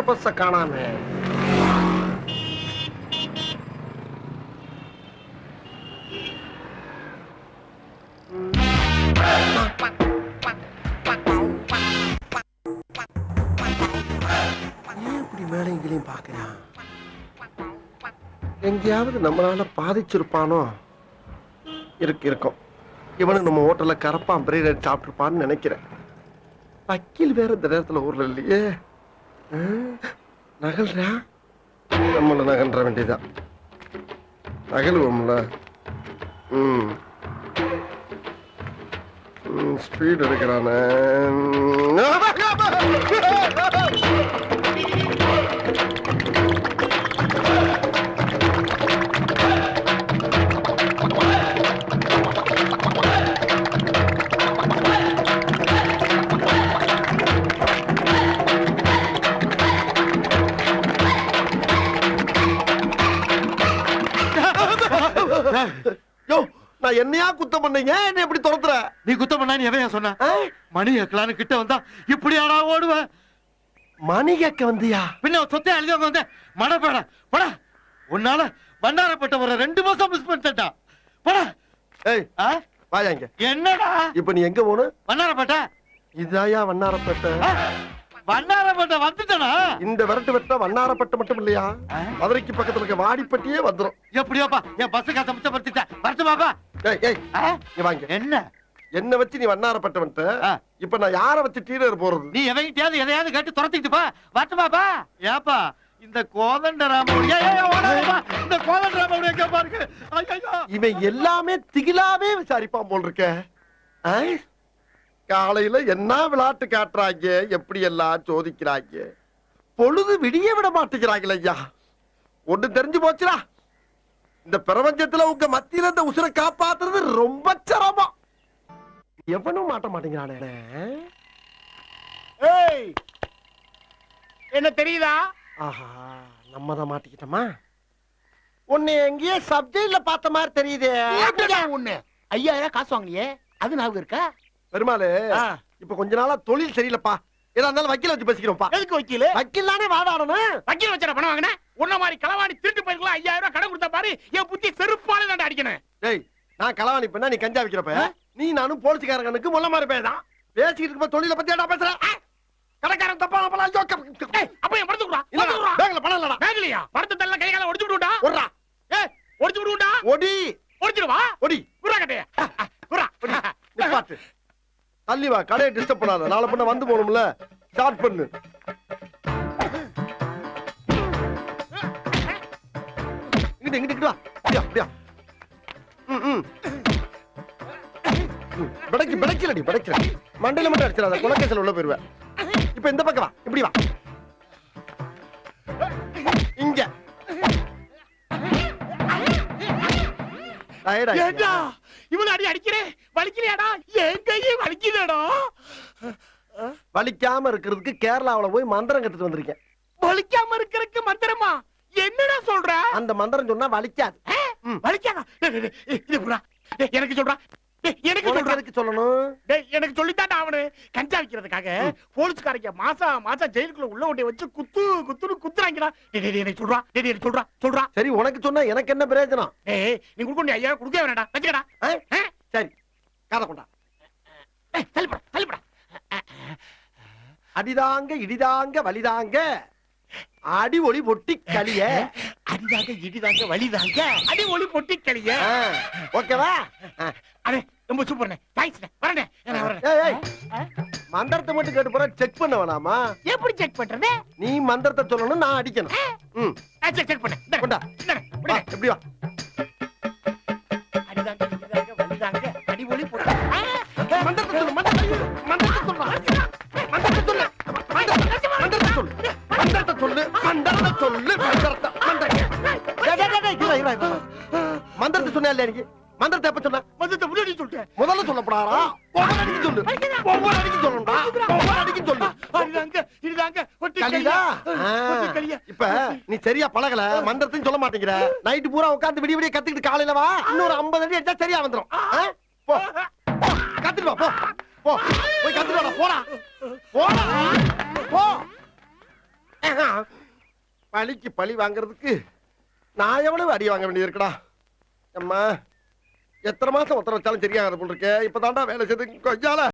பஸ்ஸ காணாமே. எங்கேயாவது நம்மளால பாதிச்சிருப்பானோ? இருக்கு இருக்கும். இவனு நம்ம ஹோட்டல்ல கரப்பான் பிரியாணி சாப்பிட்டுருப்பான்னு நினைக்கிறேன். வக்கீல் வேற இந்த நேரத்துல ஊர்ல இல்லையே. நகல்றா? நம்மள நகன்ற வேண்டியதான் நகலுவோம்ல. ம். ஸ்பீட் எடுக்கிறானே. என்னையா குத்தம் பண்ணீங்க? என்ன எப்படி துரத்துற? நீ குத்தம் பண்ணா நீ எவையா சொன்ன? ஆ? மணி எக்கலான்னு கிட்ட வந்தா இப்படி ஆடா ஓடுவேன் மணி கேட்க வந்தியா? பின்ன சொத்தை அழுதவங்க வந்த மடப்பேட பட உன்னால பண்டாரப்பட்ட ஒரு ரெண்டு மாசம் மிஸ் பண்ணிட்டா பட. ஏய் வாயா இங்க. என்னடா? இப்ப நீ எங்க போன? வண்ணாரப்பட்ட இதாயா வண்ணாரப்பேட்டை? வண்ணாரப்பட்ட வந்துட்டனா? இந்த விரட்டு வெட்ட வண்ணாரப்பட்டு மட்டும் இல்லையா? மதுரைக்கு பக்கத்துல இருக்க வாடிப்பட்டியே வந்துரும். எப்படியோப்பா? என் பஸ் காசை மிச்சப்படுத்திட்ட. வரட்டு பாப்பா என்ன? என்ன வச்சு நீ வண்ணாரப்பட்டு வந்துட்ட ஆ. இப்ப நான் யார வச்சு டீலர் போறது? நீ எவங்கிட்டயாவது எதையாவது கேட்டு துரத்திக்கிட்டு பா. வரட்டு பாப்பா. ஏப்பா இந்த கோதண்ட ராமவுடைய ஏய், ஏய், ஓடாதேப்பா. இந்த கோதண்ட ராமவுடைய எங்க பாருங்க. இவன் எல்லாமே திகிலாவே விசாரிப்பான் போல் இருக்க? காலையில என்ன விளையாட்டு காட்டுறாங்க எப்படி எல்லாம் சோதிக்கிறாங்க? பொழுது விடிய விட மாட்டேங்கிறாங்களே ஐயா. ஒண்ணு தெரிஞ்சு போச்சுடா. இந்த பிரபஞ்சத்துல உங்க மத்தியில இந்த உசுரை காப்பாத்துறது ரொம்ப சிரமம். எவனும் மாட்ட மாட்டேங்கிறானே. ஏய் என்ன தெரியுதா? ஆஹா நம்ம தான் மாட்டிக்கிட்டோமா? உன்னை எங்கேயே சப்ஜெக்ட்ல பார்த்த மாதிரி தெரியுதே. ஒண்ணு ஐயாயிரம் காசு வாங்கலையே அது ஞாபகம் இருக்கா? பெருமாளு. இப்ப கொஞ்ச நாளா தொழில் சரியில்லப்பா. ஏதா இருந்தாலும் வக்கீல வச்சு பேசிக்கிறோம்ப்பா. எதுக்கு வக்கீலு? வக்கீல் தானே வாதாடணும். வக்கீல் வச்சா பணம் வாங்கின? உன்ன மாதிரி களவாணி திருட்டு போயிருக்கலாம் ஐயாயிரம் ரூபாய் கடன் கொடுத்தா பாரு என் புத்தி செருப்பால தாண்டா அடிக்கணும். டேய் நான் களவாணி பண்ணா நீ கஞ்சா விக்கிறப்ப? நீ நானும் போலீஸ்காரனுக்கு முள்ள மாதிரி பேதான் பேசிக்கிட்டு இருக்க தொழில பத்தி என்ன பேசுற? கடைக்காரன் தப்பா பணம் ஐயோ க- ஏய் அப்ப என் பணத்தை குடுறா பேங்க்ல பணம் இல்லடா. பேங்கலையா? பணத்தை தள்ள கை கால ஒடிச்சு விடுடா. ஒடுறா. ஏய் ஒடிச்சு விடுடா. ஒடி. ஒடிச்சிடுவா ஒடி. குறா கட்டைய. குறா நிப்பாட்டு தள்ளி வா கடையை டிஸ்டர்ப் பண்ணாத. நாளை பண்ண வந்து போகணும்ல. ஸ்டார்ட் பண்ணு. இங்கிட்டு இங்கிட்டு இங்கிட்டு வா. அப்படியா அப்படியா. ம் பிடைக்கு பிடைக்கலடி பிடைக்கல மண்டையில மட்டும் அடிச்சிடாத குலக்கேசல் உள்ள போயிருவேன் இப்ப இந்த பக்கம் வா இப்படி வா. இங்க. Tired ஆயிட்டியா? ஏண்டா? இவன் அடி அடிக்கிறேன் வலிக்கலையாடா? என் கையே வலிக்குதேடா. வலிக்காம இருக்கிறதுக்கு கேரளாவுல போய் மந்திரம் கத்துட்டு வந்திருக்கேன். வலிக்காம இருக்கறதுக்கு மந்திரமா? என்னடா சொல்ற? அந்த மந்திரம் சொன்னா வலிக்காது. வலிக்காதா? இது புறா. எனக்கு சொல்றா. எனக்கு உனக்கு சொல்றா. எதுக்கு சொல்லணும்? டேய் எனக்கு சொல்லித்தாண்டா அவனு. கஞ்சா விக்கிறதுக்காக போலீஸ்காரங்க மாசம் மாசம் ஜெயிலுக்குள்ள உள்ள ஒட்டி வச்சு குத்து குத்துன்னு குத்துறாங்கடா. எனக்கு சொல்றா. எனக்கு சொல்றா. சொல்றா. சரி உனக்கு சொன்னா எனக்கு என்ன பிரயோஜனம்? டேய் நீ கொடுக்க வேண்டிய ஐயா கொடுக்க வேணாடா வச்சுக்கடா? சரி காதை கொண்டா. ஏய், தள்ளிப்படா தள்ளிப்படா அடிதாங்க இடிதாங்க வலிதாங்க. அடி ஒளி பொட்டி களிய. அடிதாங்க இடிதாங்க வலிதாங்க. அடி ஒளி பொட்டி கழிய ஆ, ஓகேவா. அடே ரொம்ப சூப்பர்ண்ணே. தேங்க்ஸ்ண்ணே வரேண்ணே. ஏய், மந்திரத்தை மட்டும் கேட்டு போற செக் பண்ண வேணாமா? எப்படி செக் பண்றது? நீ மந்திரத்தை சொல்லணும் நான் அடிக்கணும். ம். செக் செக் பண்ணு. கொண்டா. எப்படி வா? மந்திரத்தை. சொன்னா இல்லையா நீ மந்திரத்தை எப்ப சொன்ன? மொத்தத்தை முன்னாடி சொல்லிட்டேன் முதல்ல சொல்லப்படாரா ஒவ்வொரு அடிக்கு சொல்லு. ஒவ்வொரு அடிக்கு சொல்லணும்டா. ஒவ்வொரு அடிக்கு சொல்லு. அடிதாங்க இடிதாங்க பொட்டி கலிதா பொட்டி கழிய இப்ப நீ சரியா பழகல. மந்திரத்தையும் சொல்ல மாட்டேங்கிற. நைட்டு பூரா உட்கார்ந்து விடிய விடிய கத்துக்கிட்டு காலையில வா. இன்னொரு 50 அடி அடிச்சா சரியா வந்துரும். ஆ? போ. போ, கத்துட்டு வா போ. போ. போய் கத்துட்டு வாடா போடா. போடா. போ. பழிக்கு பழி வாங்குறதுக்கு நான் எவ்வளவு அடி வாங்க வேண்டியது இருக்குடா அம்மா எத்தனை மாசம் ஒருத்தர் வச்சாலும் சரியாகாது போல் இருக்கேன் இப்பதான்டா வேலை செய்து கொஞ்சால